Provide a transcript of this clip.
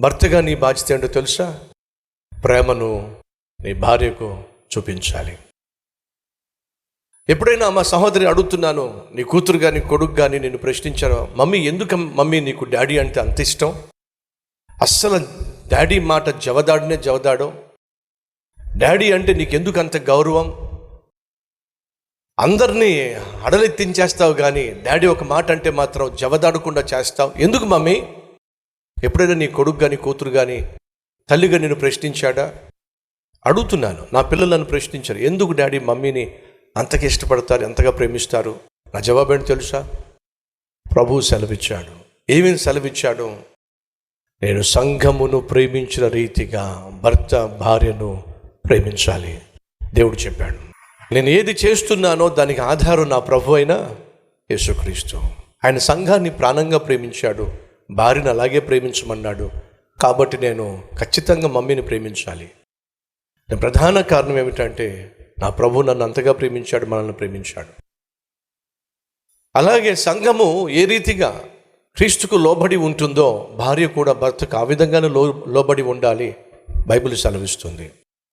భర్తగా నీ బాధ్యత ఏంటో తెలుసా? ప్రేమను నీ భార్యకు చూపించాలి. ఎప్పుడైనా మా సహోదరి అడుగుతున్నాను నీ కూతురు కానీ కొడుకు కానీ నేను ప్రశ్నించాను మమ్మీ ఎందుకు మమ్మీ నీకు డాడీ అంటే అంత ఇష్టం? అస్సలు డాడీ మాట జవదాడినే జవదాడు? డాడీ అంటే నీకెందుకు అంత గౌరవం? అందరినీ అడలెత్తించేస్తావు కానీ డాడీ ఒక మాట అంటే మాత్రం జవదాడకుండా చేస్తావు. ఎందుకు మమ్మీ? ఎప్పుడైనా నీ కొడుకు కానీ కూతురు కానీ తల్లిగా నేను ప్రశ్నించాడా? అడుగుతున్నాను. నా పిల్లలు నన్ను ప్రశ్నించారు. ఎందుకు డాడీ మమ్మీని అంతగా ఇష్టపడతారు ఎంతగా ప్రేమిస్తారు? నా జవాబు ఏంటి తెలుసా? ప్రభువు సెలవిచ్చాడు. ఏమేమి సెలవిచ్చాడు? నేను సంఘమును ప్రేమించిన రీతిగా భర్త భార్యను ప్రేమించాలి. దేవుడు చెప్పాడు. నేను ఏది చేస్తున్నానో దానికి ఆధారం నా ప్రభు అయిన యేసుక్రీస్తు. ఆయన సంఘాన్ని ప్రాణంగా ప్రేమించాడు. భార్యను అలాగే ప్రేమించమన్నాడు. కాబట్టి నేను ఖచ్చితంగా మమ్మీని ప్రేమించాలి. ప్రధాన కారణం ఏమిటంటే నా ప్రభు నన్ను అంతగా ప్రేమించాడు మనల్ని ప్రేమించాడు. అలాగే సంఘము ఏ రీతిగా క్రీస్తుకు లోబడి ఉంటుందో భార్య కూడా భర్తకు ఆ విధంగానే లో లోబడి ఉండాలి బైబిల్ సెలవిస్తుంది.